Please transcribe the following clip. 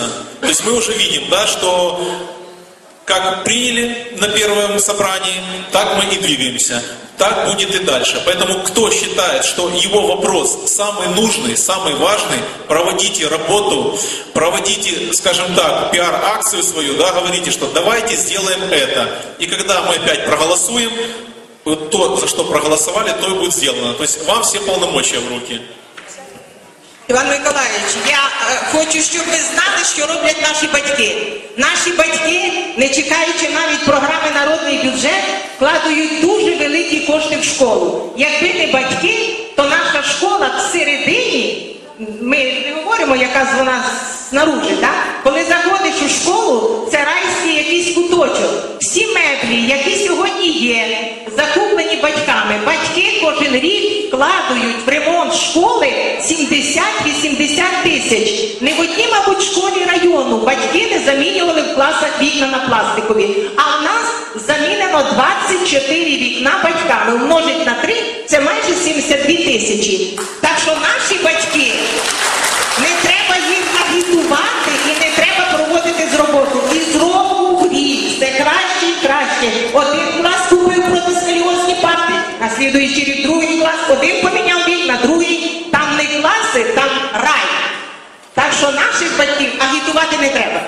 формируется. То есть мы уже видим, да, что как приняли на первом собрании, так мы и двигаемся. Так будет и дальше. Поэтому кто считает, что его вопрос самый нужный, самый важный, проводите работу, проводите, скажем так, пиар-акцию свою, да, говорите, что давайте сделаем это. И когда мы опять проголосуем, вот то, за что проголосовали, то и будет сделано. То есть вам все полномочия в руки. Іван Миколаївич, я е, хочу, щоб ви знали, що роблять наші батьки. Наші батьки, не чекаючи навіть програми Народний бюджет, вкладають дуже великі кошти в школу. Якби не батьки, то наша школа всередині, ми не говоримо, яка з вона снаружи, так? коли заходиш у школу, це райський якийсь куточок. Всі меблі, які сьогодні є, закуплені батьками. Батьки кожен рік вкладають в ремонт школи 70-80 тисяч. Школі батьки не замінювали в класах вікна на пластикові. А в нас замінено 24 вікна батьками. Умножить на 3 це майже 72 тисячі. Так що наші батьки не треба їх агітувати і не треба проводити з роботу. І з року в рік все краще і краще. Один клас купив протисколіозні парти, а слідуючий рік другий клас, один поміняв вікна, другий. Так що наших батьків агітувати не треба.